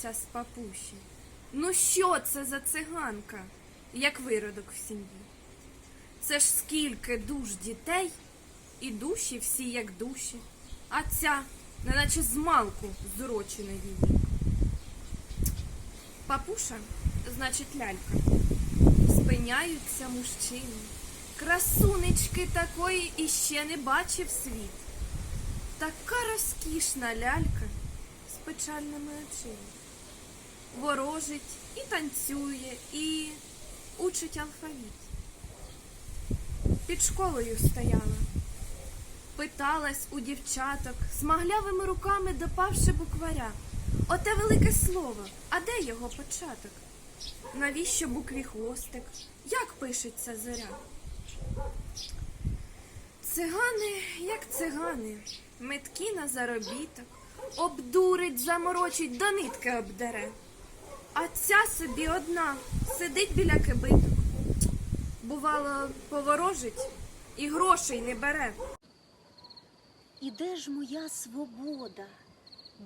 сміялися з папуші. Ну що це за циганка, як виродок в сім'ї? Це ж скільки душ дітей, і душі всі як душі, а ця, неначе з малку зурочена її. Папуша, значить лялька. Спиняються мужчини. Красунечки такої іще не бачив світ. Така розкішна лялька з печальними очима. Ворожить і танцює, і учить алфавіт. Під школою стояла, питалась у дівчаток, смаглявими руками допавши букваря. Оте велике слово, а де його початок? Навіщо букві хвостик? Як пишеться зоря? Цигани, як цигани, меткі на заробіток, обдурить, заморочить, до нитки обдере. А ця собі одна сидить біля кибиток. Бувало, поворожить і грошей не бере. І де ж моя свобода,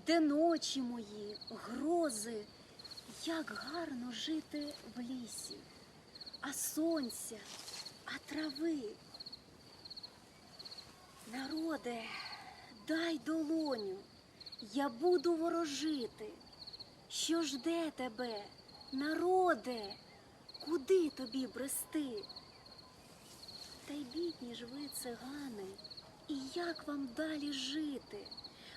де ночі мої, грози, як гарно жити в лісі, а сонця, а трави. Народе, дай долоню, я буду ворожити. Що жде тебе, народе, куди тобі брести? Та й бідні ж ви, цигани, і як вам далі жити?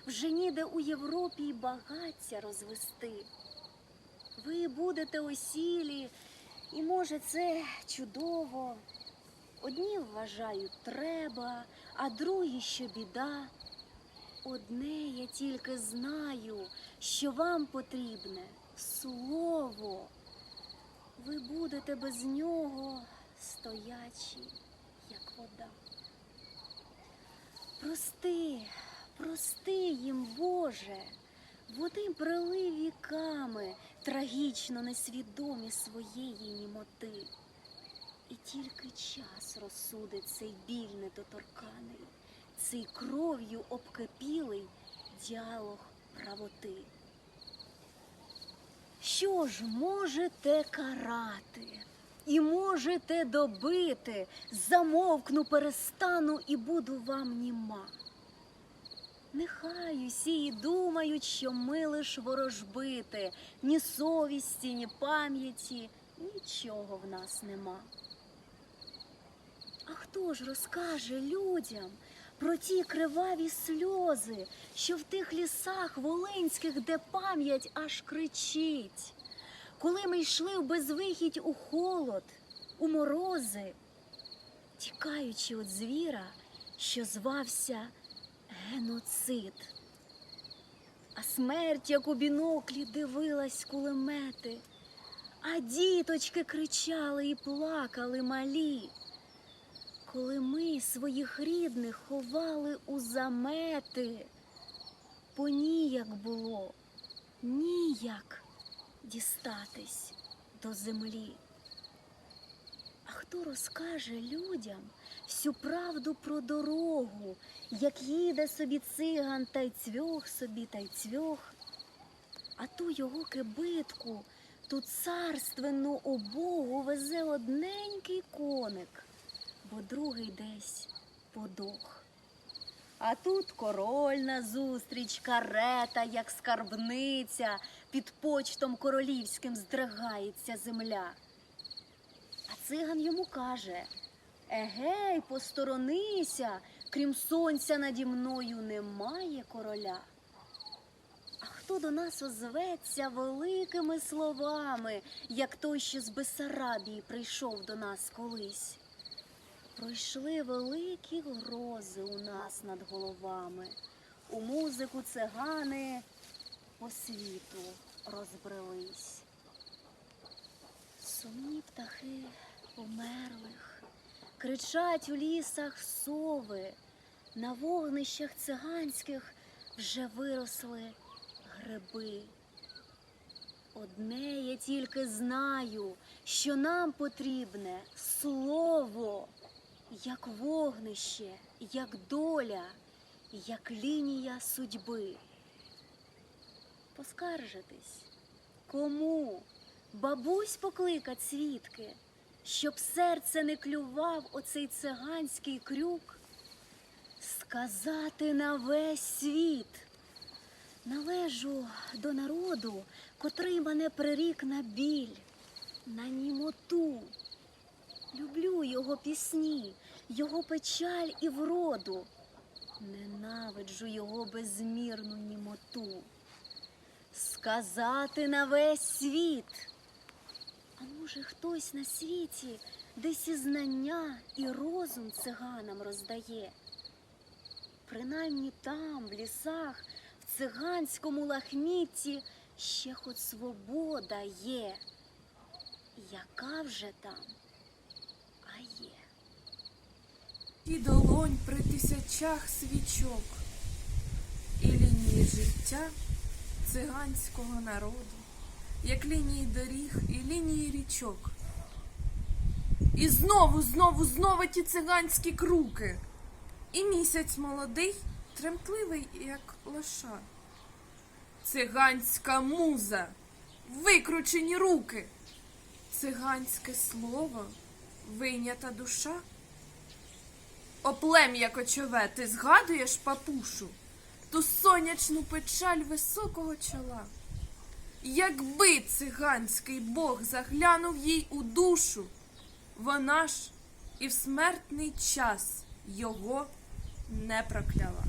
Вже ніде у Європі й багаття розвести. Ви будете осілі, і може це чудово. Одні вважають треба, а другі, що біда. Одне я тільки знаю, що вам потрібне слово. Ви будете без нього стоячі, як вода. Прости, прости їм, Боже, вони брели віками, трагічно несвідомі своєї німоти. І тільки час розсудить цей біль недоторканий, цей кров'ю обкипілий діалог правоти. Що ж можете карати? І можете добити, замовкну, перестану і буду вам німа. Нехай усі і думають, що ми лиш ворожбити, ні совісті, ні пам'яті, нічого в нас нема. А хто ж розкаже людям про ті криваві сльози, що в тих лісах волинських, де пам'ять аж кричить? Коли ми йшли в безвихідь у холод, у морози, тікаючи від звіра, що звався геноцид. А смерть, як у біноклі, дивилась кулемети, а діточки кричали і плакали малі. Коли ми своїх рідних ховали у замети, поніяк було, ніяк дістатись до землі. А хто розкаже людям всю правду про дорогу, як їде собі циган та й цвьох собі та й цвьох, а ту його кибитку, ту царственну обогу везе одненький коник, бо другий десь подох. А тут король назустріч, карета, як скарбниця, під почтом королівським здригається земля. А циган йому каже: Егей, посторонися, крім сонця наді мною немає короля. А хто до нас озветься великими словами, як той, що з Бесарабії прийшов до нас колись? Пройшли великі грози у нас над головами. У музику цигани по світу розбрелись. Сумні птахи померлих, кричать у лісах сови, на вогнищах циганських вже виросли гриби. Одне я тільки знаю, що нам потрібне слово, як вогнище, як доля, як лінія судьби. Поскаржитись. Кому? Бабусь покликать свідки, щоб серце не клював оцей циганський крюк. Сказати на весь світ. Належу до народу, котрий мене прирік на біль, на німоту. Люблю його пісні, його печаль і вроду. Ненавиджу його безмірну німоту. Сказати на весь світ. А може, хтось на світі десь і знання, і розум циганам роздає. Принаймні там, в лісах, в циганському лахмітті ще хоч свобода є. Яка вже там, а є. І долонь при тисячах свічок, і лінії життя циганського народу, як лінії доріг і лінії річок. І знову, знову, знову ті циганські круки. І місяць молодий, тремтливий, як лоша. Циганська муза, викручені руки, циганське слово, вийнята душа. О плем'я кочове, ти згадуєш папушу, ту сонячну печаль високого чола. Якби циганський Бог заглянув їй у душу, вона ж і в смертний час його не прокляла.